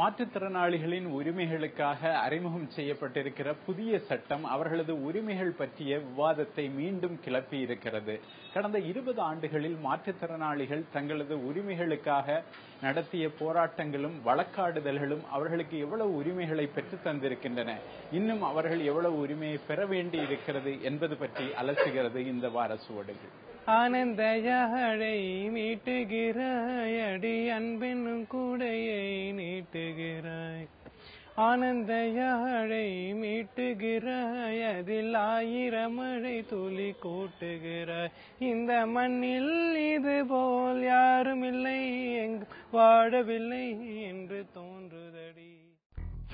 மாற்றுத்திறனாளிகளின் உரிமைகளுக்காக அறிமுகம் செய்யப்பட்டிருக்கிற புதிய சட்டம் அவர்களது உரிமைகள் பற்றிய விவாதத்தை மீண்டும் கிளப்பி இருக்கிறது. கடந்த இருபது ஆண்டுகளில் மாற்றுத்திறனாளிகள் தங்களது உரிமைகளுக்காக நடத்திய போராட்டங்களும் வழக்காடுதல்களும் அவர்களுக்கு எவ்வளவு உரிமைகளை பெற்றுத் தந்திருக்கின்றன? இன்னும் அவர்கள் எவ்வளவு உரிமையை பெற வேண்டி இருக்கிறது என்பது பற்றி அலசுகிறது இந்த வார சுவடுகள். ஆனந்த யாழை நீட்டுகிறாய். அடி அன்பென்னும் கூடையை நீட்டுகிறாய். ஆனந்த யாழை மீட்டுகிறாய் அதில் ஆயிரம் மழை துளி கூட்டுகிறாய். இந்த மண்ணில் இது போல் யாரும் இல்லை. எங்கு வாழவில்லை என்று தோன்றுதடி.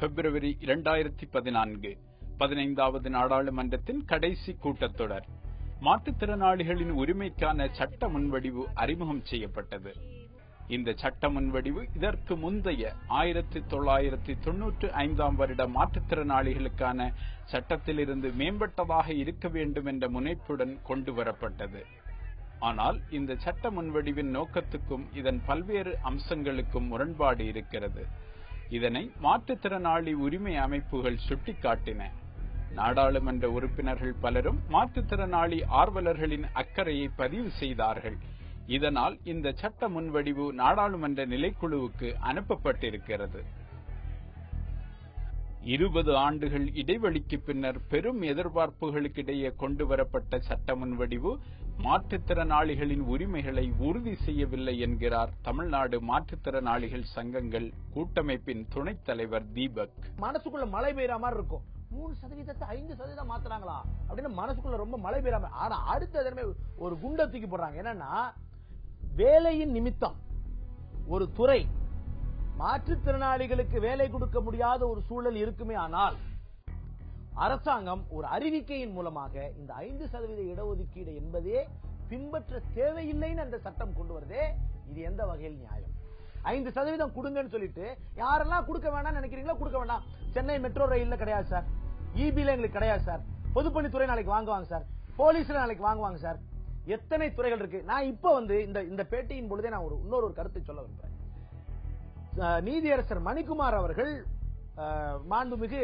பிப்ரவரி இரண்டாயிரத்தி பதினான்கு பதினைந்தாவது நாடாளுமன்றத்தின் கடைசி கூட்டத்தொடர். மாற்றுத்திறனாளிகளின் உரிமைக்கான சட்ட முன்வடிவு அறிமுகம் செய்யப்பட்டது. இந்த சட்ட முன்வடிவு இதற்கு முந்தைய ஆயிரத்தி தொள்ளாயிரத்தி தொன்னூற்று ஐந்தாம் வருட மாற்றுத்திறனாளிகளுக்கான சட்டத்திலிருந்து மேம்பட்டதாக இருக்க வேண்டும் என்ற முனைப்புடன் கொண்டு வரப்பட்டது. ஆனால் இந்த சட்ட முன்வடிவின் நோக்கத்துக்கும் இதன் பல்வேறு அம்சங்களுக்கும் முரண்பாடு இருக்கிறது. இதனை மாற்றுத்திறனாளி உரிமை அமைப்புகள் சுட்டிக்காட்டின. நாடாளுமன்ற உறுப்பினர்கள் பலரும் மாற்றுத்திறனாளி ஆர்வலர்களின் அக்கறையை பதிவு செய்தார்கள். இதனால் இந்த சட்ட முன்வடிவு நாடாளுமன்ற நிலைக்குழுவுக்கு அனுப்பப்பட்டிருக்கிறது. இருபது ஆண்டுகள் இடைவெளிக்கு பின்னர் பெரும் எதிர்பார்ப்புகளுக்கிடையே கொண்டு வரப்பட்ட சட்ட முன்வடிவு மாற்றுத்திறனாளிகளின் உரிமைகளை உறுதி செய்யவில்லை என்கிறார் தமிழ்நாடு மாற்றுத்திறனாளிகள் சங்கங்கள் கூட்டமைப்பின் துணைத் தலைவர் தீபக். மனசுக்குள்ள மழை பெய்யற மாதிரி இருக்கும். மூணு சதவீதத்தை ஐந்து சதவீதம் மாத்துறாங்களா? அப்படின்னு மனசுக்குள்ள ரொம்ப மழை பெய்யாம ஆனா அடுத்த தடவை ஒரு குண்டை தூக்கி போடுறாங்க. என்னன்னா வேலையின் நிமித்தம் ஒரு துறை மாற்றுத்திறனாளிகளுக்கு வேலை கொடுக்க முடியாத ஒரு சூழல் இருக்குமே ஆனால் அரசாங்கம் ஒரு அறிவிக்கையின் மூலமாக இந்த ஐந்து சதவீத இடஒதுக்கீடு என்பதே பின்பற்ற தேவையில்லைன்னு அந்த சட்டம் கொண்டு வருதே. இது எந்த வகையில் நியாயம்? ஐந்து சதவீதம் கொடுங்கன்னு சொல்லிட்டு யாரெல்லாம் கொடுக்க வேணாம் நினைக்கிறீங்களோ கொடுக்க வேண்டாம் சென்னை மெட்ரோ ரயில்ல கிடையாது சார். இபில எங்களுக்கு கிடையாது சார் பொதுப்பணித்துறை நாளைக்கு வாங்குவாங்க சார் போலீஸ்ல நாளைக்கு வாங்குவாங்க சார் எத்தனை துறைகள் இருக்கு? நான் இப்ப வந்து இந்த இந்த பேட்டியின் பொழுதே நான் ஒரு இன்னொரு ஒரு கருத்தை சொல்ல விரும்புறேன். நீதியரசர் மணிக்குமார் அவர்கள் மாண்புமிகு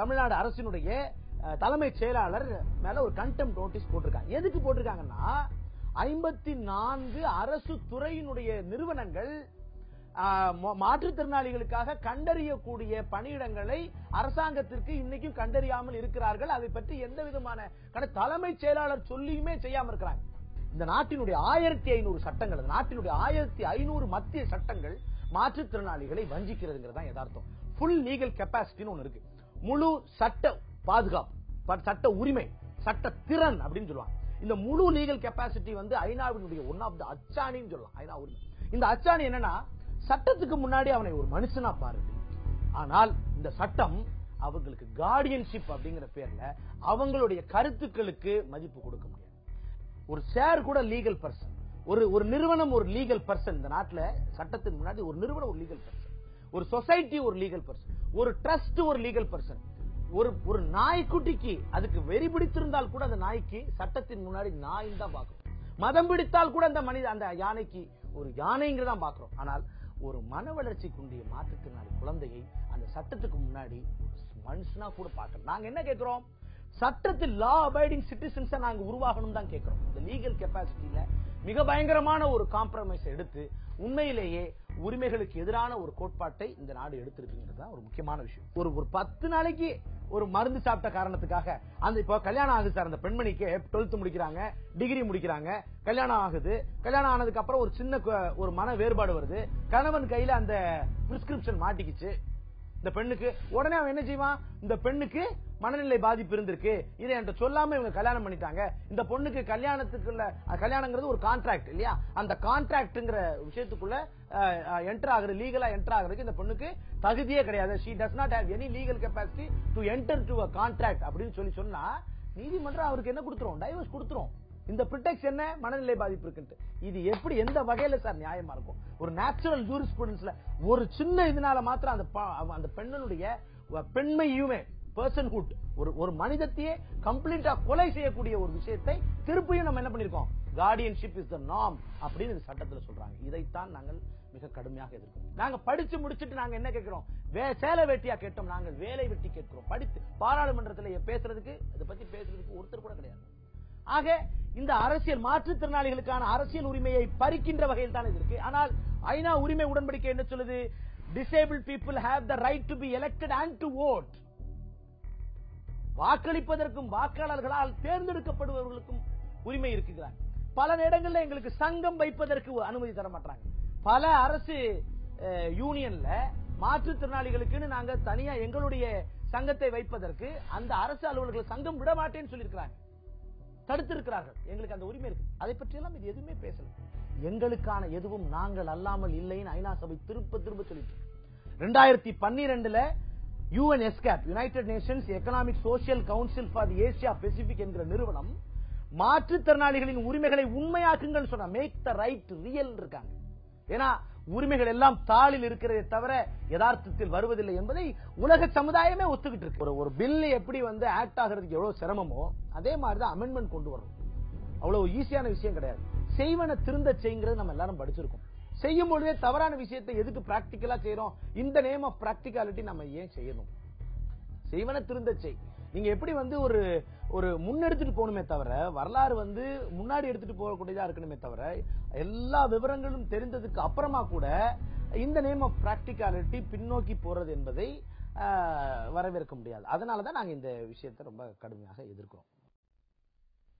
தமிழ்நாடு அரசினுடைய தலைமை தலைமைச் செயலாளர் மேல ஒரு கண்டெம் நோட்டீஸ் போட்டிருக்காங்க. எதுக்கு போட்டிருக்காங்கன்னா ஐம்பத்தி நான்கு அரசு துறையினுடைய நிறுவனங்கள் மாற்றுத்திறனாளிகளுக்காக கண்டறியக்கூடிய பணியிடங்களை அரசாங்கத்திற்கு இன்னைக்கும் கண்டறியாமல் இருக்கிறார்கள். அதை பற்றி எந்த விதமான தலைமைச் செயலாளர் சொல்லியுமே செய்யாம இருக்கிறாங்க. இந்த நாட்டினுடைய ஆயிரத்தி ஐநூறு சட்டங்கள் நாட்டினுடைய ஆயிரத்தி ஐநூறு மத்திய சட்டங்கள் மாற்றுத்திறனாளிகளை வஞ்சிக்கிறதுங்கிறது தான் யதார்த்தம். ஃபுல் லீகல் கெப்பாசிட்டின்னு ஒன்று இருக்கு. முழு சட்ட பாதுகாப்பு சட்ட உரிமை சட்ட திறன் அப்படின்னு சொல்லுவாங்க. இந்த முழு லீகல் கெப்பாசிட்டி வந்து ஐநாவினுடைய ஒன் ஆஃப் த அச்சாணின்னு சொல்லலாம் ஐநா உரிமை. இந்த அச்சாணி என்னன்னா சட்டத்துக்கு முன்னாடி அவனை ஒரு மனுஷனா பாருது ஆனால் இந்த சட்டம் அவங்களுக்கு கார்டியன்ஷிப் அப்படிங்கிற பேர்ல அவங்களுடைய கருத்துக்களுக்கு மதிப்பு கொடுக்க முடியாது. ஒரு சேர் கூட லீகல் பர்சன் ஒரு ஒரு நிறுவனம் ஒரு லீகல் பர்சன் இந்த நாட்டுல சட்டத்தின் முன்னாடி ஒரு நிறுவனம் ஒரு லீகல் பர்சன் ஒரு சொசைட்டி ஒரு லீகல் பர்சன் ஒரு ட்ரஸ்ட் ஒரு லீகல் பர்சன் ஒரு ஒரு நாய்க்குட்டிக்கு அதுக்கு வெறி பிடித்திருந்தால் கூட அந்த நாய்க்கு சட்டத்தின் முன்னாடி நாயின் தான் பார்க்கணும் மதம் பிடித்தால் கூட அந்த மனித அந்த யானைக்கு ஒரு யானைங்கிறதான் தான் ஆனால் ஒரு மன வளர்ச்சி குண்டிய மாற்றுத்திறனாளி குழந்தையை அந்த சட்டத்துக்கு முன்னாடி ஒரு மனுஷனா கூட பார்க்கணும். நாங்க என்ன கேட்கிறோம் சட்டத்தில் லா அபைடிங் சிட்டிசன்ஸை நாங்க உருவாகணும் தான் கேட்கிறோம். இந்த லீகல் கெப்பாசிட்டியில மிக பயங்கரமான ஒரு காம்ப்ரமைஸ் எடுத்து உண்மையிலேயே உரிமைகளுக்கு எதிரான ஒரு கோட்பாட்டை இந்த நாடு எடுத்திருக்குங்கிறது தான் ஒரு முக்கியமான விஷயம். ஒரு ஒரு பத்து நாளைக்கு ஒரு மருந்து சாப்பிட்ட காரணத்துக்காக அந்த இப்போ கல்யாணம் ஆகுது சார் அந்த பெண்மணிக்கு டுவெல்த் முடிக்கிறாங்க டிகிரி முடிக்கிறாங்க கல்யாணம் ஆகுது. கல்யாணம் ஆனதுக்கு அப்புறம் ஒரு சின்ன ஒரு மன வேறுபாடு வருது. கணவன் கையில அந்த பிரிஸ்கிரிப்ஷன் மாட்டிக்கிச்சு. இந்த பெண்ணுக்கு உடனே அவன் என்ன செய்வான்? இந்த பெண்ணுக்கு மனநிலை பாதிப்பு இருந்திருக்கு. இதை என்கிட்ட சொல்லாம இவங்க கல்யாணம் பண்ணிட்டாங்க. இந்த பொண்ணுக்கு கல்யாணத்துக்குள்ள கல்யாணங்கிறது ஒரு கான்ட்ராக்ட் இல்லையா? அந்த கான்ட்ராக்ட்ங்கிற விஷயத்துக்குள்ள என்டர் ஆகுற லீகலா என்டர் ஆகுறதுக்கு இந்த பொண்ணுக்கு தகுதியே கிடையாது. She does not have any legal capacity to enter to a contract அப்படின்னு சொல்லி சொன்னா நீதிமன்றம் அவருக்கு என்ன கொடுத்துரும்? டைவர்ஸ் கொடுத்துரும். இந்த பிரிட்டெக்ஸ் என்ன? மனநிலை பாதிப்பு இருக்குன்ட்டு. இது எப்படி எந்த வகையில சார் நியாயமா இருக்கும்? ஒரு நேச்சுரல் ஜூரிஸ்பிரூடன்ஸ்ல ஒரு சின்ன இதனால மாத்திரம் அந்த அந்த பெண்ணனுடைய பெண்மையுமே பர்சன்ஹுட் ஒரு ஒரு மனிதத்தையே கம்ப்ளீட்டா கொலை செய்யக்கூடிய ஒரு விஷயத்தை திருப்பியும் நம்ம என்ன பண்ணிருக்கோம்? கார்டியன்ஷிப் இஸ் த நாம் அப்படின்னு சட்டத்துல சொல்றாங்க. இதைத்தான் நாங்கள் மிக கடுமையாக எதிர்க்கிறோம். நாங்க படிச்சு முடிச்சிட்டு நாங்க என்ன கேட்கிறோம்? வே- சேலை வெட்டியா கேட்டோம். நாங்கள் வேலை வெட்டி கேட்கிறோம். படித்து பாராளுமன்றத்தில் பேசுறதுக்கு இதை பத்தி பேசுறதுக்கு ஒருத்தர் கூட கிடையாது. ஆக இந்த அரசியல் மாற்றுத்திறனாளிகளுக்கான அரசியல் உரிமையை பறிக்கின்ற வகையில் தான் இது இருக்கு. ஆனால் ஐநா உரிமை உடன்படிக்கை என்ன சொல்லுது? Disable people have the right to be elected and to vote வாக்களிப்பதற்கும் வாக்காளர்களால் தேர்ந்தெடுக்கப்படுபவர்களுக்கும் உரிமை இருக்குகிறார் பல இடங்களில் எங்களுக்கு சங்கம் வைப்பதற்கு அனுமதி தர மாட்டாங்க. பல அரசு யூனியன்ல மாற்றுத்திறனாளிகளுக்குன்னு நாங்க தனியா எங்களுடைய சங்கத்தை வைப்பதற்கு அந்த அரசு அலுவலர்கள் சங்கம் விட மாட்டேன்னு சொல்லியிருக்கிறாங்க. தடுத்திருக்கிறார்கள். எங்களுக்கு அந்த உரிமை இருக்கு. அதை பற்றியெல்லாம் இது எதுவுமே பேசல. எங்களுக்கான எதுவும் நாங்கள் அல்லாமல் இல்லைன்னு ஐநா சபை திரும்ப திரும்ப சொல்லிட்டு ரெண்டாயிரத்தி பன்னிரெண்டுல UN ESCAP United Nations economic social council for Asia Pacific என்கிற நிறுவனம் மாற்றுத்திறனாளிகளின் உரிமைகளை உண்மையாக்குங்கள் சொன்னா மேக் த ரைட் ரியல் இருக்காங்க. ஏன்னா உரிமைகள் எல்லாம் தாளில் இருக்கிறதே தவிர யதார்த்தத்தில் வருவதில்லை என்பதை உலக சமுதாயமே ஒத்துக்கிட்டு இருக்கு. ஒரு ஒரு பில் எப்படி வந்து ஆக்ட் ஆகிறதுக்கு எவ்வளவு சிரமமோ அதே மாதிரிதான் அமெண்ட்மெண்ட் கொண்டு வரணும். அவ்வளவு ஈஸியான விஷயம் கிடையாது. செய்வன திருந்த செய்யுங்கிறது நம்ம எல்லாரும் படிச்சிருக்கோம். செய்யும் பொழுதே தவறான விஷயத்தை எதுக்கு பிராக்டிக்கலா செய்யறோம் இந்த நேம் ஆஃப் பிராக்டிகாலிட்டி நம்ம ஏன் செய்யணும்? செய்வன திருந்த செய். நீங்க எப்படி வந்து ஒரு ஒரு முன்னெடுத்துட்டு போகணுமே தவிர வரலாறு வந்து முன்னாடி எடுத்துட்டு போகக்கூடியதா இருக்கணுமே தவிர எல்லா விவரங்களும் தெரிந்ததுக்கு அப்புறமா கூட இந்த நேம் ஆஃப் பிராக்டிகாலிட்டி பின்னோக்கி போறது என்பதை வரவேற்க முடியாது. அதனாலதான் நாங்க இந்த விஷயத்தை ரொம்ப கடுமையாக எதிர்க்கிறோம்.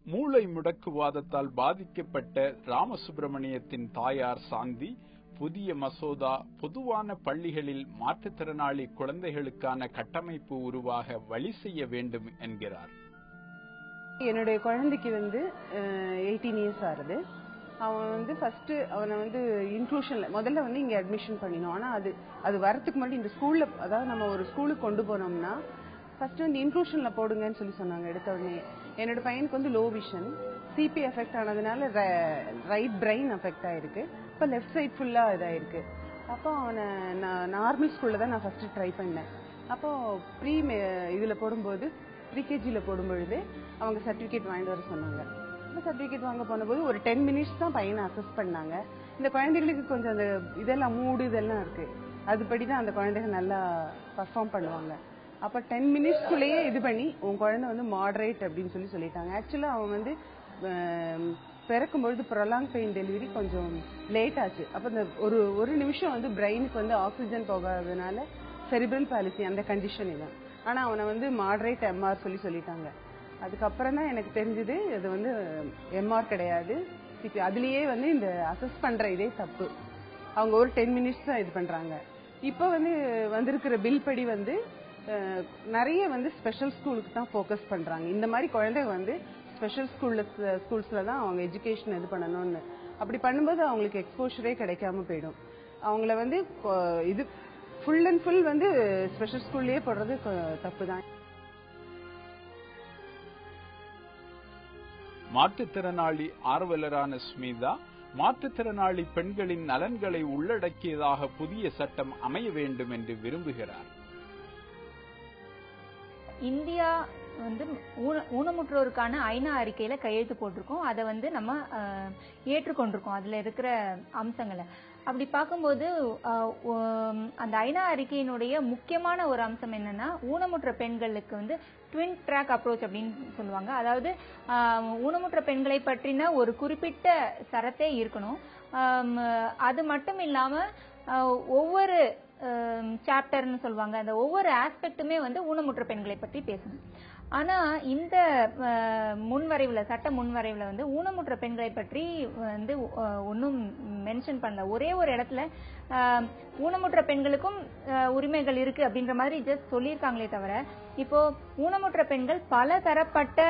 மூளை முடக்குவாதத்தால் பாதிக்கப்பட்ட ராமசுப்பிரமணியத்தின் தாயார் சாந்தி புதிய மசோதா பொதுவான பள்ளிகளில் மாற்றுத்திறனாளி குழந்தைகளுக்கான கட்டமைப்பு உருவாக வழி செய்ய வேண்டும் என்கிறார். என்னுடைய குழந்தைக்கு வந்து எயிட்டீன் இயர்ஸ் ஆகுது. அவன் வந்து ஃபர்ஸ்ட் அவனை வந்து இன்க்ளூஷன்ல முதல்ல வந்து இங்க அட்மிஷன் பண்ணினோம். ஆனா அது அது வரத்துக்கு முன்னாடி இந்த ஸ்கூல்ல அதாவது நம்ம ஒரு ஸ்கூலுக்கு கொண்டு போனோம்னா ஃபர்ஸ்ட் வந்து இன்க்ளூஷன்ல போடுங்கன்னு சொல்லி சொன்னாங்க எடுத்த உடனே. என்னோட பையனுக்கு வந்து லோ விஷன் சிபி எஃபெக்ட் ஆனதுனால ரைட் பிரெயின் அஃபெக்ட் ஆயிருக்கு. அப்போ லெஃப்ட் சைட் ஃபுல்லா இதாயிருக்கு. அப்போ அவனை நான் நார்மல் ஸ்கூல்ல தான் நான் ஃபர்ஸ்ட் ட்ரை பண்ணேன். அப்போ ப்ரீ இதுல போடும்போது ப்ரீகேஜியில் போடும்பொழுது அவங்க சர்டிஃபிகேட் வாங்கிட்டு வர சொன்னாங்க. அப்போ சர்டிஃபிகேட் வாங்க போனபோது ஒரு டென் மினிட்ஸ் தான் பையனை அசஸ் பண்ணாங்க. இந்த குழந்தைகளுக்கு கொஞ்சம் அந்த இதெல்லாம் மூடு இதெல்லாம் இருக்கு. அதுபடி தான் அந்த குழந்தைங்க நல்லா பர்ஃபார்ம் பண்ணுவாங்க. அப்போ டென் மினிட்ஸ்க்குள்ளேயே இது பண்ணி உன் குழந்தை வந்து மாடரேட் அப்படின்னு சொல்லி சொல்லிட்டாங்க. ஆக்சுவலாக அவன் வந்து பிறக்கும் பிறக்கும்பொழுது ப்ரொலாங் பெயின் டெலிவரி கொஞ்சம் லேட் ஆச்சு. அப்போ இந்த ஒரு ஒரு நிமிஷம் வந்து பிரெயினுக்கு வந்து ஆக்சிஜன் போகாததுனால செரிபிரல் பாலிசி அந்த கண்டிஷன் இதான் ஆனால் அவனை வந்து மாடரேட் எம்ஆர் சொல்லி சொல்லிட்டாங்க. அதுக்கப்புறம் தான் எனக்கு தெரிஞ்சது இது வந்து எம்ஆர் கிடையாது. சிபி அதுலேயே வந்து இந்த அசஸ் பண்ணுற இதே தப்பு. அவங்க ஒரு டென் மினிட்ஸ் தான் இது பண்ணுறாங்க இப்போ வந்து வந்திருக்கிற பில் படி வந்து நிறைய வந்து ஸ்பெஷல் ஸ்கூலுக்கு தான் ஃபோக்கஸ் பண்ணுறாங்க இந்த மாதிரி குழந்தைங்க வந்து ஸ்பெஷல் ஸ்கூல்ல ஸ்கூல்ஸ்ல தான் அவங்க எஜுகேஷன் இது பண்ணணும்னு. அப்படி பண்ணும்போது அவங்களுக்கு எக்ஸ்போஷரே கிடைக்காம போயிடும். அவங்கள வந்து இது ஃபுல் அண்ட் ஃபுல் வந்து ஸ்பெஷல் ஸ்கூல்லயே போடுறது தப்பு தான் மாற்றுத்திறனாளி ஆர்வலரான ஸ்மிதா மாற்றுத்திறனாளி பெண்களின் நலன்களை உள்ளடக்கியதாக புதிய சட்டம் அமைய வேண்டும் என்று விரும்புகிறார். இந்தியா வந்து ஊன- ஊனமுற்றோருக்கான ஐநா அறிக்கையில கையெழுத்து போட்டிருக்கோம். அதை வந்து நம்ம ஏற்றுக்கொண்டிருக்கோம். அதுல இருக்கிற அம்சங்களை. அப்படி பார்க்கும்போது அந்த ஐநா அறிக்கையினுடைய முக்கியமான ஒரு அம்சம் என்னன்னா ஊனமுற்ற பெண்களுக்கு வந்து ட்வின் ட்ராக் அப்ரோச் அப்படின்னு சொல்லுவாங்க. அதாவது ஊனமுற்ற பெண்களை பற்றின ஒரு குறிப்பிட்ட சரத்தே இருக்கணும். அது மட்டும் இல்லாம ஒவ்வொரு சாப்டர்னு சொல்லுவாங்க. அந்த ஒவ்வொரு ஆஸ்பெக்ட்டுமே வந்து ஊனமுற்ற பெண்களை பற்றி பேசணும். ஆனா இந்த முன்வரைவில் முன்வரைவுல சட்ட முன்வரைவுல வந்து ஊனமுற்ற பெண்களை பற்றி வந்து ஒன்றும் மென்ஷன் பண்ணல. ஒரே ஒரு இடத்துல ஊனமுற்ற பெண்களுக்கும் உரிமைகள் இருக்கு அப்படின்ற மாதிரி ஜஸ்ட் சொல்லியிருக்காங்களே தவிர இப்போ ஊனமுற்ற பெண்கள் பல தரப்பட்ட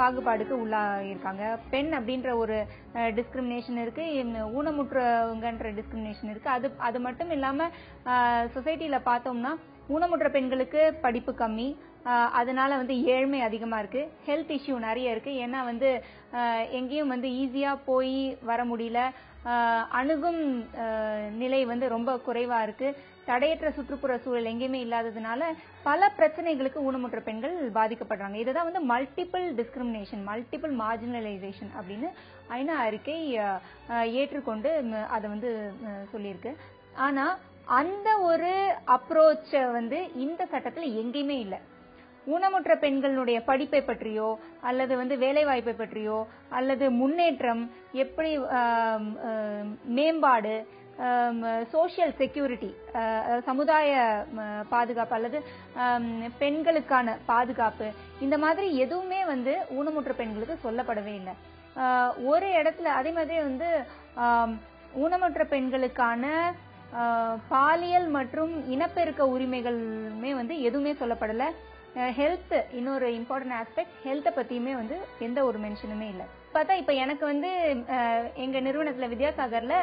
பாகுபாடுக்கு உள்ளாயிருக்காங்க. பெண் அப்படின்ற ஒரு டிஸ்கிரிமினேஷன் இருக்கு ஊனமுற்றவங்கன்ற டிஸ்கிரிமினேஷன் இருக்கு. அது அது மட்டும் இல்லாம சொசைட்டில பார்த்தோம்னா ஊனமுற்ற பெண்களுக்கு படிப்பு கம்மி அதனால வந்து ஏழ்மை அதிகமாக இருக்கு. ஹெல்த் இஷ்யூ நிறைய இருக்கு. ஏன்னா வந்து எங்கேயும் வந்து ஈஸியாக போய் வர முடியல. அணுகும் நிலை வந்து ரொம்ப குறைவாக இருக்கு. தடையற்ற சுற்றுப்புற சூழல் எங்கேயுமே இல்லாததுனால பல பிரச்சனைகளுக்கு ஊனமுற்ற பெண்கள் பாதிக்கப்படுறாங்க. இதுதான் வந்து மல்டிபிள் டிஸ்கிரிமினேஷன் மல்டிபிள் மார்ஜினலைசேஷன் அப்படின்னு ஐநா அறிக்கை ஏற்றுக்கொண்டு அதை வந்து சொல்லியிருக்கு. ஆனால் அந்த ஒரு அப்ரோச்சை வந்து இந்த சட்டத்தில் எங்கேயுமே இல்லை. ஊனமுற்ற பெண்களுடைய படிப்பை பற்றியோ அல்லது வந்து வேலைவாய்ப்பை பற்றியோ அல்லது முன்னேற்றம் எப்படி மேம்பாடு சோஷியல் செக்யூரிட்டி சமுதாய பாதுகாப்பு அல்லது பெண்களுக்கான பாதுகாப்பு இந்த மாதிரி எதுவுமே வந்து ஊனமுற்ற பெண்களுக்கு சொல்லப்படவே இல்லை. ஒரு இடத்துல அதே மாதிரி வந்து ஊனமுற்ற பெண்களுக்கான பாலியல் மற்றும் இனப்பெருக்க உரிமைகளுமே வந்து எதுவுமே சொல்லப்படலை. ஹெல்த் இன்னொரு இம்பார்ட்டன்ட் ஆஸ்பெக்ட் ஹெல்த்தை பத்தியுமே வந்து எந்த ஒரு மென்ஷனுமே இல்லை. பார்த்தா இப்போ எனக்கு வந்து எங்கள் எங்க நிறுவனத்துல வித்யாசாகர்ல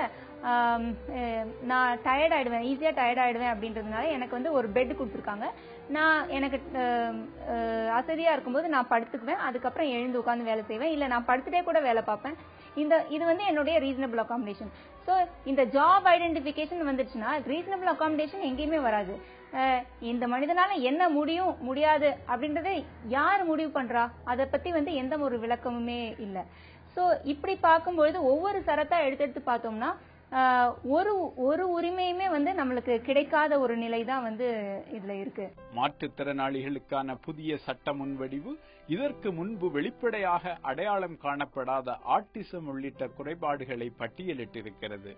நான் டயர்ட் ஆயிடுவேன் ஈஸியா டயர்ட் ஆயிடுவேன் அப்படின்றதுனால எனக்கு வந்து ஒரு பெட் கொடுத்துருக்காங்க. நான் எனக்கு அசதியாக அசதியா இருக்கும்போது நான் படுத்துக்குவேன் அதுக்கப்புறம் எழுந்து உட்காந்து வேலை செய்வேன். இல்ல நான் படுத்துட்டே கூட வேலை பார்ப்பேன். இந்த இது வந்து என்னுடைய ரீசனபிள் அகாமடேஷன் ஸோ இந்த ஜாப் ஐடென்டிஃபிகேஷன் வந்துருச்சுன்னா ரீசனபிள் அகாமடேஷன் எங்கேயுமே வராது. இந்த மனிதனால என்ன முடியும் முடியாது அப்படின்றத யார் முடிவு பண்றா? அதை பத்தி வந்து எந்த ஒரு விளக்கமுமே இல்லை. ஸோ இப்படி பார்க்கும்பொழுது ஒவ்வொரு சரத்தா எடுத்து எடுத்து பார்த்தோம்னா ஒரு ஒரு உரிமையுமே வந்து நம்மளுக்கு கிடைக்காத ஒரு நிலை தான் வந்து இதுல இருக்கு. மாற்றுத்திறனாளிகளுக்கான புதிய சட்ட முன்வடிவு இதற்கு முன்பு வெளிப்படையாக அடையாளம் காணப்படாத ஆட்டிசம் உள்ளிட்ட குறைபாடுகளை பட்டியலிட்டிருக்கிறது.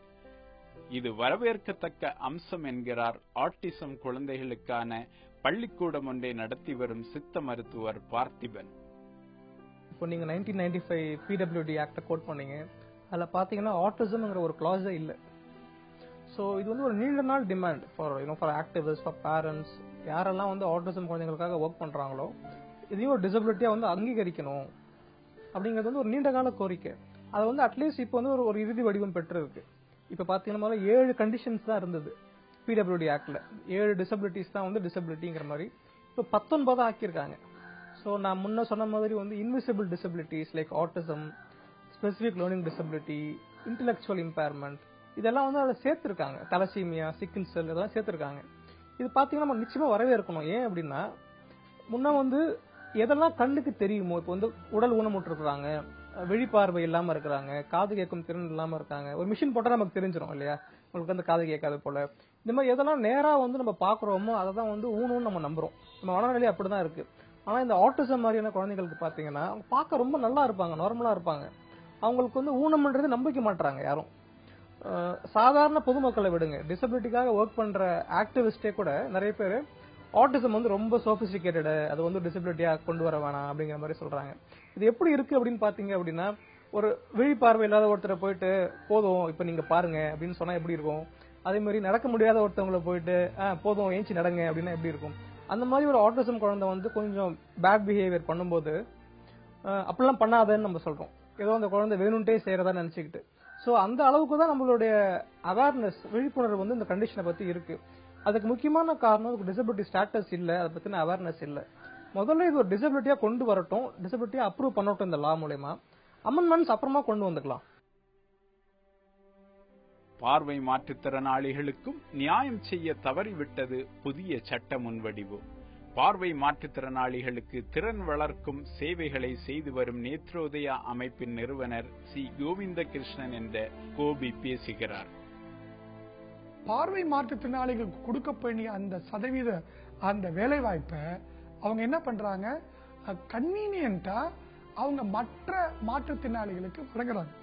இது வரவேற்கத்தக்க அம்சம் என்கிறார் ஆட்டிசம் குழந்தைகளுக்கான பள்ளிக்கூடம் ஒன்றை நடத்தி வரும் சித்த மருத்துவர் பார்த்திபன். இப்போ நீங்கள் நைன்டீன் நைன்டி ஃபைவ் பிடபிள்யூடி ஆக்டை கோட் பண்ணீங்க. அதில் பார்த்தீங்கன்னா ஆட்டிசம்ங்கிற ஒரு கிளாஸே இல்லை. ஸோ இது வந்து ஒரு நீண்ட நாள் demand for you know for activist for parents யாரெல்லாம் வந்து ஆட்டிசம் குழந்தைங்களுக்காக ஒர்க் பண்ணுறாங்களோ இதையும் ஒரு டிசபிலிட்டியாக வந்து அங்கீகரிக்கணும். அப்படிங்கிறது வந்து ஒரு நீண்ட கால கோரிக்கை. அது வந்து அட்லீஸ்ட் இப்போ வந்து ஒரு ஒரு இறுதி வடிவம் பெற்றிருக்கு. இப்போ பார்த்தீங்கன்னா முதல்ல ஏழு கண்டிஷன்ஸ் தான் இருந்தது. பிடபிள்யூடி ஆக்டில் ஏழு டிசபிலிட்டிஸ் தான் வந்து டிசபிலிட்டிங்கிற மாதிரி. இப்போ பத்தொன்பது ஆக்கியிருக்காங்க. ஸோ நான் முன்ன சொன்ன மாதிரி வந்து invisible disabilities like autism specific learning disability intellectual impairment இதெல்லாம் வந்து அதை சேர்த்துருக்காங்க. தலசீமியா சிக்கிள் செல் இதெல்லாம் சேர்த்துருக்காங்க. இது பார்த்தீங்கன்னா நம்ம நிச்சயமா வரவே இருக்கணும் ஏன் அப்படின்னா முன்ன வந்து எதெல்லாம் கண்ணுக்கு தெரியுமோ இப்போ வந்து உடல் ஊனமுற்றிருக்கிறாங்க விழிப்பார்வை இல்லாம இருக்கிறாங்க காது கேட்கும் திறன் இல்லாம இருக்காங்க. ஒரு மிஷின் போட்டா நமக்கு தெரிஞ்சிடும் இல்லையா? உங்களுக்கு வந்து காது கேட்காது போல. இந்த மாதிரி எதெல்லாம் நேரா வந்து நம்ம பாக்குறோமோ அதை தான் வந்து ஊனுன்னு நம்ம நம்புறோம். நம்ம மனநிலை அப்படிதான் இருக்கு. ஆனா இந்த ஆட்டிசம் மாதிரியான குழந்தைகளுக்கு பாத்தீங்கன்னா அவங்க பார்க்க ரொம்ப நல்லா இருப்பாங்க நார்மலா இருப்பாங்க. அவங்களுக்கு வந்து ஊனம்ன்றது நம்பிக்க மாட்டாங்க யாரும். சாதாரண பொதுமக்களை விடுங்க. டிசபிலிட்டிக்காக ஒர்க் பண்ற ஆக்டிவிஸ்டே கூட நிறைய பேர் ஆட்டிசம் வந்து ரொம்ப சோபிஸ்டிகேட்டடு அது வந்து டிசபிலிட்டியா கொண்டு வர வேணாம் அப்படிங்கிற மாதிரி சொல்றாங்க. இது எப்படி இருக்கு அப்படின்னு பாத்தீங்க அப்படின்னா ஒரு விழிப்பார்வை இல்லாத ஒருத்தரை போயிட்டு போதும் இப்ப நீங்க பாருங்க அப்படின்னு சொன்னா எப்படி இருக்கும்? அதே மாதிரி நடக்க முடியாத ஒருத்தவங்கள போயிட்டு "ஆ, போதும் ஏஞ்சி நடங்க அப்படின்னா எப்படி இருக்கும்? அந்த மாதிரி ஒரு ஆட்டிசம் குழந்தை வந்து கொஞ்சம் பேட் பிஹேவியர் பண்ணும்போது அப்படிலாம் பண்ணாதன்னு நம்ம சொல்றோம். ஏதோ அந்த குழந்தை வேணும்ட்டே செய்யறதா நினைச்சுக்கிட்டு. சோ அந்த அளவுக்கு தான் நம்மளுடைய அவேர்னஸ் விழிப்புணர்வு வந்து இந்த கண்டிஷனை பத்தி இருக்கு. அதுக்கு முக்கியமான காரணம் அதுக்கு டிசபிலிட்டி ஸ்டேட்டஸ் இல்ல அதை பத்தின அவேர்னஸ் இல்ல. முதல்ல இது ஒரு டிசபிலிட்டியா கொண்டு வரட்டும் டிசபிலிட்டியா அப்ரூவ் பண்ணட்டும் இந்த லா மூலயமா. அமெண்ட்மெண்ட்ஸ் அப்புறமா கொண்டு வந்துக்கலாம். பார்வை மாற்றுத்திறனாளிகளுக்கும் நியாயம் செய்ய தவறிவிட்டது புதிய சட்ட முன்வடிவு. பார்வை மாற்றுத்திறனாளிகளுக்கு திறன் வளர்க்கும் சேவைகளை செய்து வரும் நேத்ரோதயா அமைப்பின் நிறுவனர் சி. கோவிந்த கிருஷ்ணன் என்ற கோபி பேசுகிறார். பார்வை மாற்றுத்திறனாளிகளுக்கு கொடுக்கப்படிய அந்த சதவீத அந்த வேலை வாய்ப்பை அவங்க என்ன பண்றாங்க? கன்வீனியன்ட்டா அவங்க மற்ற மாற்றுத்திறனாளிகளுக்கு வழங்குறாங்க.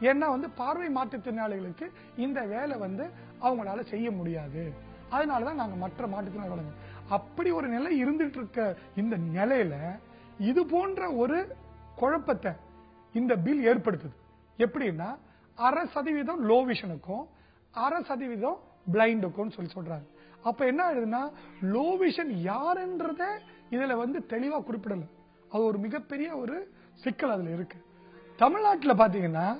ஏன்னா வந்து பார்வை மாற்றுத்திறனாளிகளுக்கு இந்த வேலை வந்து அவங்களால செய்ய முடியாது. அதனாலதான் நாங்க மற்ற மாற்றுத்திறனாளி வழங்குறோம். அப்படி ஒரு நிலை இருந்துட்டு இருக்க இந்த நிலையில இது போன்ற ஒரு குழப்பத்தை இந்த பில் ஏற்படுத்துது. எப்படின்னா அரை சதவீதம் லோ விஷனுக்கும் அரை சதவீதம் பிளைண்டுக்கும் சொல்லி சொல்றாங்க அப்ப என்ன ஆயிடுதுன்னா லோ விஷன் யாருன்றத இதுல வந்து தெளிவா குறிப்பிடல. அது ஒரு மிகப்பெரிய ஒரு சிக்கல் அதுல இருக்கு. தமிழ்நாட்டில் பாத்தீங்கன்னா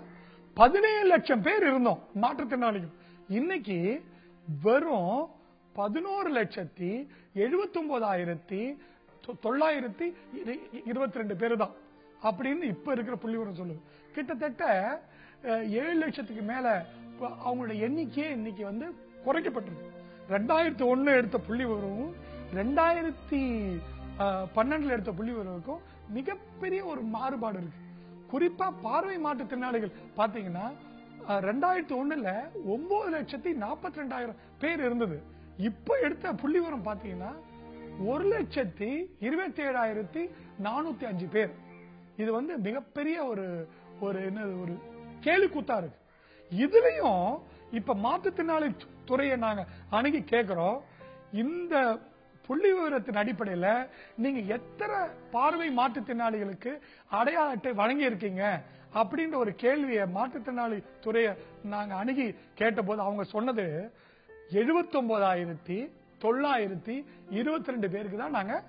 பதினேழு லட்சம் பேர் இருந்தோம் மாற்றுத்திறனாளிகள். இன்னைக்கு வெறும் பதினோரு லட்சத்தி எழுபத்தி ஒன்பதாயிரத்தி தொள்ளாயிரத்தி இருபத்தி ரெண்டு பேர் தான் அப்படின்னு இப்ப இருக்கிற புள்ளிவரம் சொல்லுது. கிட்டத்தட்ட ஏழு லட்சத்துக்கு மேல அவங்களோட எண்ணிக்கையே இன்னைக்கு வந்து குறைக்கப்பட்டிருக்கு. ரெண்டாயிரத்தி ஒன்னு எடுத்த புள்ளி விவரமும் ரெண்டாயிரத்தி பன்னெண்டுல எடுத்த புள்ளி விவரமுக்கும் மிகப்பெரிய ஒரு மாறுபாடு இருக்கு. குறிப்பா பார்வை மாற்றுத்திறனாளிகள் பாத்தீங்கன்னா ரெண்டாயிரத்தி ஒண்ணுல ஒன்பது லட்சத்தி நாற்பத்தி ரெண்டாயிரம் பேர் இருந்தது. இப்ப எடுத்த புள்ளி விவரம் பாத்தீங்கன்னா ஒரு லட்சத்தி இருபத்தி ஏழாயிரத்தி நானூத்தி அஞ்சு பேர். இது வந்து மிகப்பெரிய ஒரு ஒரு என்ன ஒரு கேலிக்கூத்தா இருக்கு. இதுலயும் இப்ப மாற்றுத்திறனாளி துறையை நாங்க அணுகி கேட்கிறோம் இந்த புள்ளி விவரத்தின் அடிப்படையில நீங்க எத்தனை பார்வை மாற்றுத்திறனாளிகளுக்கு அடையாள அட்டை வழங்கி இருக்கீங்க அப்படின்ற ஒரு கேள்வியை மாற்றுத்திறனாளி துறையை நாங்க அணுகி கேட்டபோது அவங்க சொன்னது எழுபத்தி ஒன்பதாயிரத்தி தொள்ளாயிரத்தி இருபத்தி ரெண்டு பேருக்கு தான் நாங்க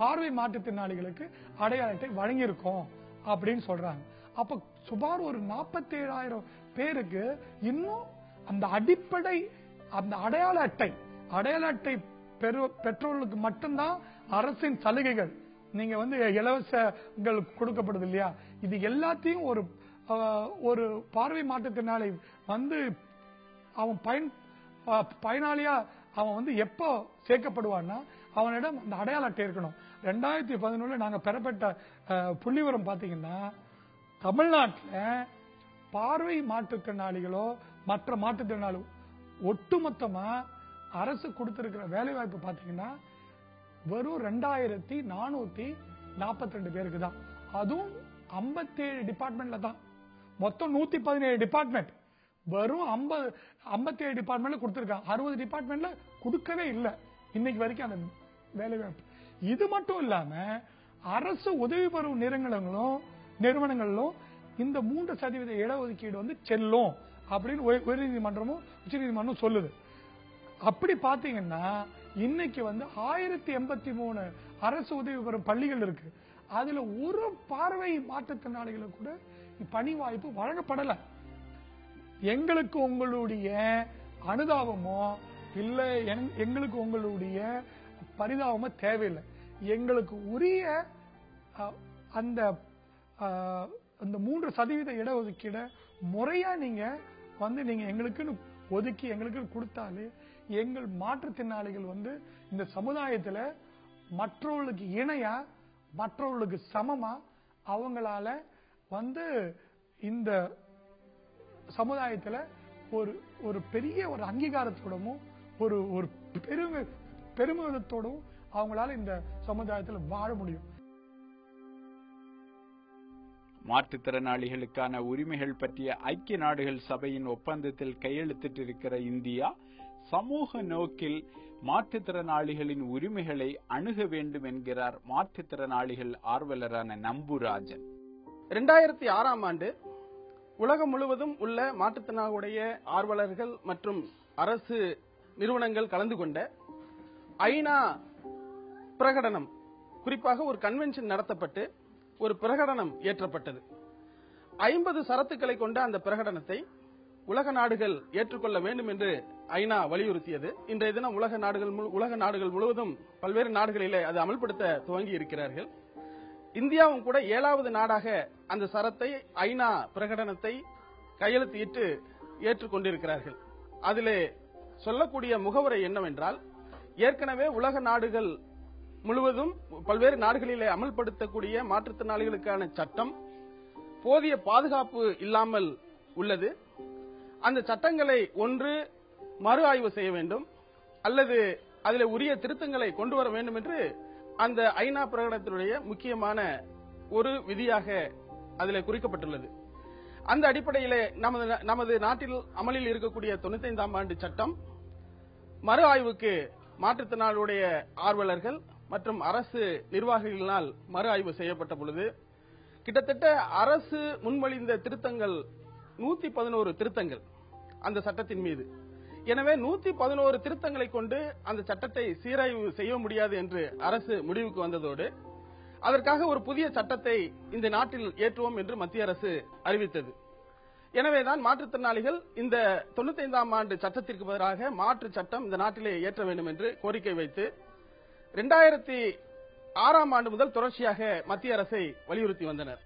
பார்வை மாற்றுத்திறனாளிகளுக்கு அடையாள அட்டை வழங்கியிருக்கோம் அப்படின்னு சொல்றாங்க. அப்ப சுமார் ஒரு நாற்பத்தி ஏழாயிரம் பேருக்கு இன்னும் அந்த அடிப்படை அந்த அடையாள அட்டை அடையாள அட்டை பெற்றோர்களுக்கு மட்டும்தான் அரசின் சலுகைகள். நீங்க வந்து இலவசங்கள் கொடுக்கப்படுது இல்லையா? இது எல்லாத்தையும் ஒரு ஒரு பார்வை மாற்றுத்திறனாளி வந்து அவன் பயன் பயனாளியா அவன் வந்து எப்போ சேர்க்கப்படுவான்னா அவனிடம் அந்த அடையாள அட்டை இருக்கணும். ரெண்டாயிரத்தி பதினொன்னுல நாங்க பெறப்பட்ட புள்ளிவரம் பார்த்தீங்கன்னா பாத்தீங்கன்னா பார்வை மாற்றுத்திறனாளிகளோ மற்ற மாற்றுத்திறனாளி ஒட்டுமொத்தமா அரசு கொடுத்திருக்கிற வேலைவாய்ப்பு பார்த்தீங்கன்னா பாத்தீங்கன்னா வெறும் ரெண்டாயிரத்தி நானூத்தி நாற்பத்தி ரெண்டு பேருக்கு தான். அதுவும் 57 டிபார்ட்மெண்ட்ல தான். மொத்தம் நூத்தி பதினேழு டிபார்ட்மெண்ட் வெறும் ஐம்பது ஐம்பத்தேழு டிபார்ட்மெண்ட்ல கொடுத்துருக்காங்க அறுபது டிபார்ட்மெண்ட்ல கொடுக்கவே இல்லை. இன்னைக்கு வரைக்கும் அந்த வேலை வாய்ப்பு. இது மட்டும் இல்லாம அரசு உதவி பெறும் நிறுவனங்களும் இந்த மூன்று சதவீத இடஒதுக்கீடு வந்து செல்லும் அப்படின்னு உயர்நீதிமன்றமும் உயர்நீதிமன்றமும் உச்சநீதிமன்றம் சொல்லுது. அப்படி பாத்தீங்கன்னா இன்னைக்கு வந்து ஆயிரத்தி எண்பத்தி மூணு அரசு உதவி பெறும் பள்ளிகள் இருக்கு. அதுல ஒரு பார்வை மாற்றுத்திறனாளிகளுக்கு கூட பணி வாய்ப்பு வழங்கப்படலை. எங்களுக்கு உங்களுடைய அனுதாபமோ இல்ல எங்- எங்களுக்கு உங்களுடைய பரிதாபமோ தேவையில்லை. எங்களுக்கு உரிய அந்த அந்த மூன்று சதவீத இடஒதுக்கீட முறையா நீங்க வந்து நீங்க எங்களுக்குன்னு ஒதுக்கி எங்களுக்கு கொடுத்தாலே எங்கள் மாற்றுத்திறனாளிகள் வந்து இந்த சமுதாயத்துல மற்றவர்களுக்கு இணையா மற்றவர்களுக்கு சமமா அவங்களால வந்து இந்த சமுதாயத்துல ஒரு ஒரு பெரிய ஒரு அங்கீகாரத்தோடவும் ஒரு ஒரு பெருமை பெருமிதத்தோடவும் அவங்களால இந்த சமுதாயத்துல வாழ முடியும். மாற்றுத்திறனாளிகளுக்கான உரிமைகள் பற்றிய ஐக்கிய நாடுகள் சபையின் ஒப்பந்தத்தில் கையெழுத்திட்டிருக்கிற இந்தியா சமூக நோக்கில் மாற்றுத்திறனாளிகளின் உரிமைகளை அணுக வேண்டும் என்கிறார் மாற்றுத்திறனாளிகள் ஆர்வலரான நம்புராஜன். ரெண்டாயிரத்தி ஆறாம் ஆண்டு உலகம் முழுவதும் உள்ள மாற்றுத்திறனாளுடைய ஆர்வலர்கள் மற்றும் அரசு நிறுவனங்கள் கலந்து கொண்ட ஐநா பிரகடனம் குறிப்பாக ஒரு கன்வென்ஷன் நடத்தப்பட்டு ஒரு பிரகடனம் ஏற்றப்பட்டது ஐம்பது சரத்துக்களை கொண்ட அந்த பிரகடனத்தை உலக நாடுகள் ஏற்றுக்கொள்ள வேண்டும் என்று ஐநா வலியுறுத்தியது. இன்றைய தினம் உலக நாடுகள் முழு- உலக நாடுகள் முழுவதும் பல்வேறு நாடுகளிலே அது அமல்படுத்த துவங்கி இருக்கிறார்கள். இந்தியாவும் கூட ஏழாவது நாடாக அந்த சரத்தை ஐநா பிரகடனத்தை கையெழுத்திட்டு ஏற்றுக்கொண்டிருக்கிறார்கள் அதிலே சொல்லக்கூடிய முகவரை என்னவென்றால் ஏற்கனவே உலக நாடுகள் முழுவதும் பல்வேறு நாடுகளிலே அமல்படுத்தக்கூடிய மாற்றுத்திறனாளிகளுக்கான சட்டம் போதிய பாதுகாப்பு இல்லாமல் உள்ளது. அந்த சட்டங்களை ஒன்று மறு ஆய்வு செய்ய வேண்டும் அல்லது அதில் உரிய திருத்தங்களை கொண்டு வர வேண்டும் என்று அந்த ஐநா பிரகடனத்தினுடைய முக்கியமான ஒரு விதியாக அதில் குறிக்கப்பட்டுள்ளது. அந்த அடிப்படையிலே நமது நமது நாட்டில் அமலில் இருக்கக்கூடிய தொண்ணூத்தைந்தாம் ஆண்டு சட்டம் மறு ஆய்வுக்கு மாற்றுத்திறனாளுடைய ஆர்வலர்கள் மற்றும் அரசு நிர்வாகிகளினால் மறு ஆய்வு செய்யப்பட்ட பொழுது கிட்டத்தட்ட அரசு முன்மொழிந்த திருத்தங்கள் நூத்தி பதினோரு திருத்தங்கள் அந்த சட்டத்தின் மீது. எனவே நூத்தி பதினோரு திருத்தங்களை கொண்டு அந்த சட்டத்தை சீராய்வு செய்ய முடியாது என்று அரசு முடிவுக்கு வந்ததோடு அதற்காக ஒரு புதிய சட்டத்தை இந்த நாட்டில் ஏற்றுவோம் என்று மத்திய அரசு அறிவித்தது. எனவேதான் மாற்றுத்திறனாளிகள் இந்த தொண்ணூத்தைந்தாம் ஆண்டு சட்டத்திற்கு பதிலாக மாற்று சட்டம் இந்த நாட்டிலே ஏற்ற வேண்டும் என்று கோரிக்கை வைத்து இரண்டாயிரத்தி ஆறாம் ஆண்டு முதல் தொடர்ச்சியாக மத்திய அரசை வலியுறுத்தி வந்தனர்.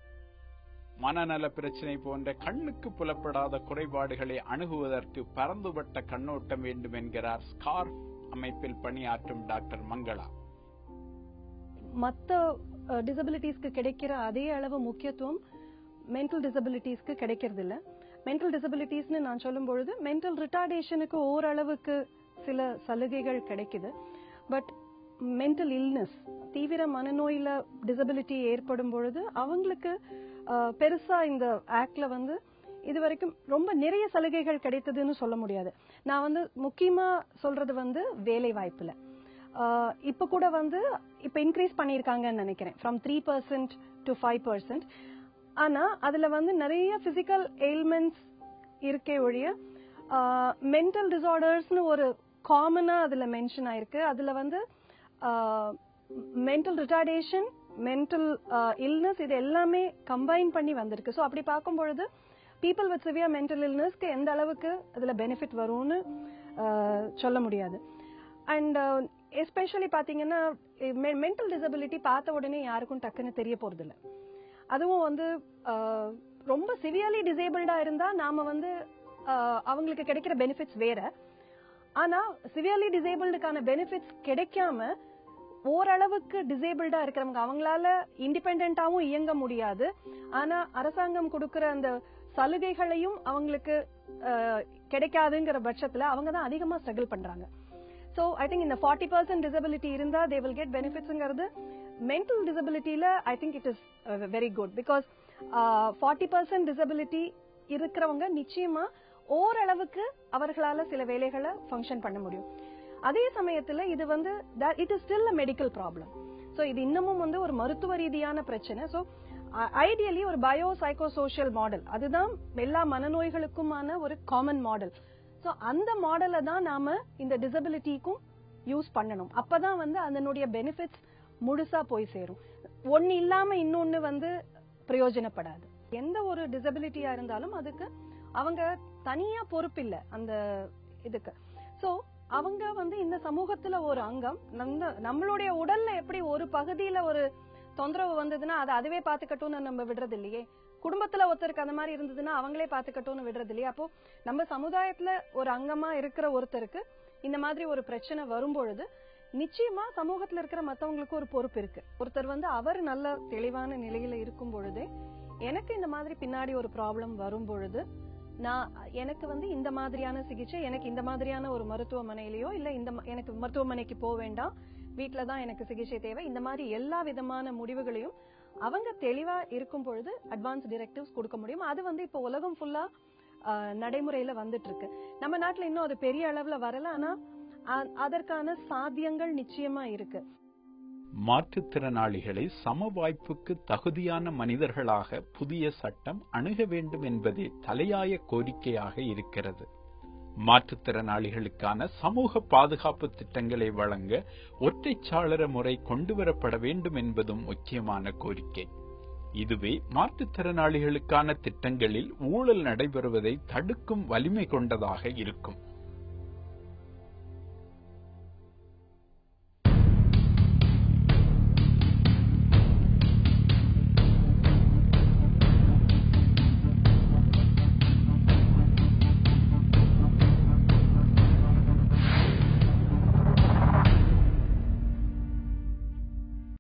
மனநல பிரச்சினை போன்ற கண்ணுக்கு புலப்படாத குறைபாடுகளை அணுகுவதற்கு பரந்துபட்ட கண்ணோட்டம் வேண்டும் என்கிறார் ஸ்கார்ஃப் அமைப்பில் பணியாற்றும் டாக்டர் மங்களா. மற்ற டிசபிலிட்டிஸ்க்கு கிடைக்கிற அதே அளவு முக்கியத்துவம் மென்டல் டிசபிலிட்டிஸ்க்கு கிடைக்கிறது இல்ல மென்டல் டிசபிலிட்டிஸ்னு நான் சொல்லும் பொழுது மென்டல் ரிட்டார்டேஷனுக்கு ஓரளவுக்கு சில சலுகைகள் கிடைக்குது. பட் மென்டல் இல்னஸ் தீவிர மனநோயில டிசபிலிட்டி ஏற்படும் பொழுது அவங்களுக்கு பெருசா இந்த ஆக்ட்ல வந்து இது வரைக்கும் ரொம்ப நிறைய சலுகைகள் கிடைத்ததுன்னு சொல்ல முடியாது. நான் வந்து முக்கியமா சொல்றது வந்து வேலை வாய்ப்புல இப்ப கூட வந்து இப்ப இன்க்ரீஸ் பண்ணிருக்காங்கன்னு நினைக்கிறேன். From three percent to five percent ஆனா அதுல வந்து நிறைய பிசிக்கல் எயில்மெண்ட்ஸ் இருக்கே ஒழிய மென்டல் டிசார்டர்ஸ்னு ஒரு காமனா அதுல மென்ஷன் ஆயிருக்கு. அதுல வந்து மென்டல் ரிட்டார்டேஷன் மென்டல் இல்னஸ் இது எல்லாமே கம்பைன் பண்ணி வந்திருக்கு. ஸோ அப்படி பார்க்கும் பொழுது பீப்புள் வித் சிவியர் மென்டல் இல்னஸ்க்கு எந்த அளவுக்கு இதில் பெனிஃபிட் வரும்னு uh, சொல்ல முடியாது. அண்ட் எஸ்பெஷலி uh, பார்த்தீங்கன்னா மென்டல் டிசபிலிட்டி பார்த்த உடனே யாருக்கும் டக்குன்னு தெரிய போறதில்ல. அதுவும் வந்து uh, ரொம்ப சிவியர்லி டிசேபிள்டா இருந்தா நாம வந்து அவங்களுக்கு கிடைக்கிற பெனிஃபிட்ஸ் வேற. ஆனா சிவியர்லி டிசேபிள்டுக்கான பெனிஃபிட்ஸ் கிடைக்காம ஓரளவுக்கு டிசேபிள்டா இருக்கிறவங்க அவங்களால இண்டிபெண்டாவும் இயங்க முடியாது. ஆனா அரசாங்கம் கொடுக்கிற அந்த சலுகைகளையும் அவங்களுக்கு கிடைக்காதுங்கிற பட்சத்துல அவங்க தான் அதிகமா ஸ்ட்ரகிள் பண்றாங்க. ஸோ ஐ திங்க் இந்த ஃபார்ட்டி பர்சன்ட் டிசபிலிட்டி இருந்தா தே வில் கெட் பெனிஃபிட்ஸ்ங்கிறது mental டிசபிலிட்டியில I think it is very good because forty percent disability இருக்கிறவங்க நிச்சயமா ஓரளவுக்கு அவர்களால சில வேலைகளை ஃபங்க்ஷன் பண்ண முடியும். அதே சமயத்துல இது வந்து it is still a medical problem so இது இன்னமும் வந்து ஒரு மருத்துவ ரீதியான பிரச்சனை. ஸோ ஐடியலி ஒரு பயோ சைக்கோ சோஷியல் மாடல் அதுதான் எல்லா மனநோய்களுக்குமான ஒரு காமன் மாடல் ஸோ அந்த மாடலை தான் நாம இந்த டிசபிலிட்டிக்கும் யூஸ் பண்ணணும். அப்பதான் வந்து அதனுடைய பெனிஃபிட்ஸ் முழுசா போய் சேரும். ஒன்னு இல்லாம இன்னொன்னு வந்து பிரயோஜனப்படாது. எந்த ஒரு டிசபிலிட்டியா இருந்தாலும் அதுக்கு அவங்க தனியா பொறுப்பில்லை அந்த இதுக்கு. ஸோ அவங்க வந்து இந்த சமூகத்துல ஒரு அங்கம். நம்மளுடைய உடல்ல எப்படி ஒரு பகுதியில ஒரு தொந்தரவு வந்ததுன்னா அதை அதுவே பாத்துக்கட்டும்னு நம்ம விடுறது இல்லையே குடும்பத்துல ஒருத்தருக்கு அந்த மாதிரி இருந்ததுன்னா அவங்களே பாத்துக்கட்டும்னு விடுறது இல்லையா அப்போ நம்ம சமுதாயத்துல ஒரு அங்கமா இருக்கிற ஒருத்தருக்கு இந்த மாதிரி ஒரு பிரச்சனை வரும்பொழுது நிச்சயமா சமூகத்துல இருக்கிற மத்தவங்களுக்கு ஒரு பொறுப்பு இருக்கு. ஒருத்தர் வந்து அவர் நல்ல தெளிவான நிலையில இருக்கும் பொழுதே எனக்கு இந்த மாதிரி பின்னாடி ஒரு ப்ராப்ளம் வரும் பொழுது நான் எனக்கு வந்து இந்த மாதிரியான சிகிச்சை எனக்கு இந்த மாதிரியான ஒரு மருத்துவமனையிலயோ இல்ல இந்த ம- எனக்கு மருத்துவமனைக்கு போக வேண்டாம். வீட்ல தான் எனக்கு சிகிச்சை தேவை. இந்த மாதிரி எல்லா விதமான முடிவுகளையும் அவங்க தெளிவா இருக்கும் பொழுது அட்வான்ஸ் டிரெக்டிவ்ஸ் கொடுக்க முடியும். அது வந்து இப்போ உலகம் ஃபுல்லா நடைமுறையில வந்துட்டு இருக்கு நம்ம நாட்டுல இன்னும் அது பெரிய அளவுல வரல. ஆனா அதற்கான சாத்தியங்கள் நிச்சயமா இருக்கு. மாற்றுத்திறனாளிகளை சம வாய்ப்புக்கு தகுதியான மனிதர்களாக புதிய சட்டம் அணுக வேண்டும் என்பதே தலையாய கோரிக்கையாக இருக்கிறது. மாற்றுத்திறனாளிகளுக்கான சமூக பாதுகாப்பு திட்டங்களை வழங்க ஒற்றைச்சாளர முறை கொண்டுவரப்பட வேண்டும் என்பதும் முக்கியமான கோரிக்கை. இதுவே மாற்றுத்திறனாளிகளுக்கான திட்டங்களில் ஊழல் நடைபெறுவதை தடுக்கும் வலிமை கொண்டதாக இருக்கும்.